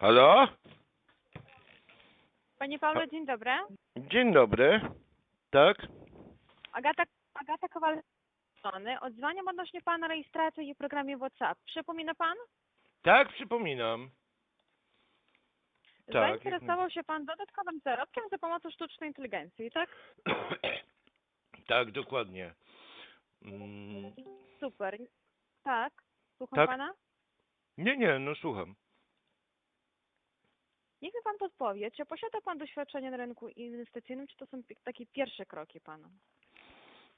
Halo? Panie Pawle, dzień dobry. Dzień dobry. Tak? Agata, Agata Kowalska. Odzwaniam odnośnie pana rejestracji w programie WhatsApp. Przypomina pan? Tak, przypominam. Tak, Zainteresował się pan dodatkowym zarobkiem za pomocą sztucznej inteligencji, tak? tak, dokładnie. Mm, Super. Tak. Słucham Tak. pana? nie, nie, no słucham. Niech mi pan podpowie, czy posiada pan doświadczenie na rynku inwestycyjnym, czy to są takie pierwsze kroki pana?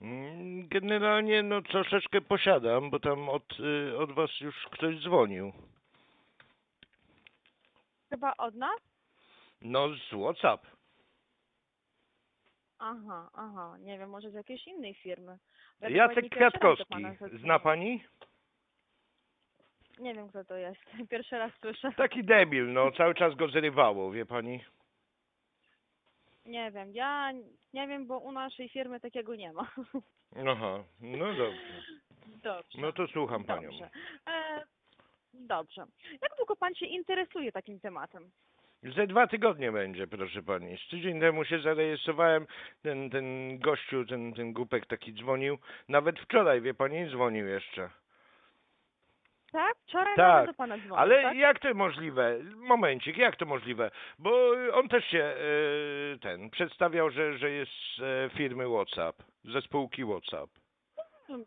Mm, Generalnie no troszeczkę posiadam, bo tam od, y, od was już ktoś dzwonił. Chyba od nas? No z Whatsapp. Aha, aha. Nie wiem, może z jakiejś innej firmy. Jacek Kwiatkowski. Zna pani? Nie wiem, kto to jest. Pierwszy raz słyszę. Taki debil, no cały czas go zrywało, wie pani? Nie wiem, ja nie wiem, bo u naszej firmy takiego nie ma. Aha, no dobrze. Dobrze. No to słucham panią. Dobrze. E, dobrze. Jak długo pan się interesuje takim tematem? Ze dwa tygodnie będzie, proszę pani. Z tydzień temu się zarejestrowałem, ten, ten gościu, ten, ten głupek taki dzwonił. Nawet wczoraj, wie pani, dzwonił jeszcze. Tak? Wczoraj Tak, nawet do pana dzwonił, Ale tak? jak to możliwe? Momencik, jak to możliwe? Bo on też się e, ten przedstawiał, że, że jest z e, firmy WhatsApp, ze spółki WhatsApp.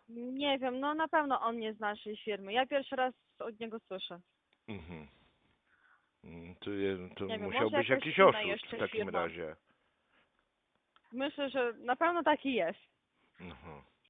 Nie wiem, no na pewno on nie z naszej firmy. Ja pierwszy raz od niego słyszę. Mhm. Mm, To, je- to Nie wiem, musiał może być jakaś jakiś inna oszust jeszcze w takim firma. razie. Myślę, że na pewno taki jest. Mhm.